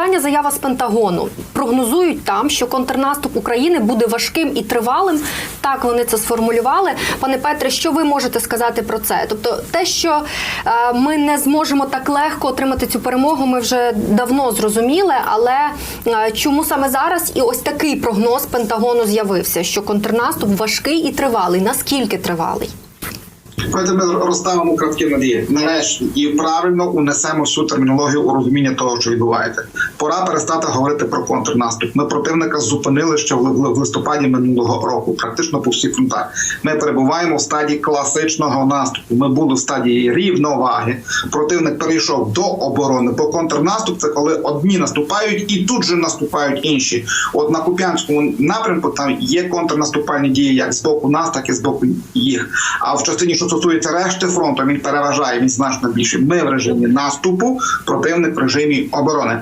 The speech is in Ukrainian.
Остання заява з Пентагону прогнозують там, що контрнаступ України буде важким і тривалим. Так вони це сформулювали. Пане Петре, що ви можете сказати про це? Тобто, те, що е, ми не зможемо так легко отримати цю перемогу, ми вже давно зрозуміли. Але е, чому саме зараз і ось такий прогноз Пентагону з'явився, що контрнаступ важкий і тривалий? Наскільки тривалий? Давайте ми розставимо кратки надії. Нарешті і правильно унесемо всю термінологію у розуміння того, що відбувається. Пора перестати говорити про контрнаступ. Ми противника зупинили ще в листопаді минулого року, практично по всіх фронтах. Ми перебуваємо в стадії класичного наступу. Ми були в стадії рівноваги. Противник перейшов до оборони. Бо контрнаступ це коли одні наступають і тут же наступають інші. От на Куп'янському напрямку там є контрнаступальні дії як з боку нас, так і з боку їх. А в частині, стосується решти фронту, він переважає він значно більше. Ми в режимі наступу, противник в режимі оборони.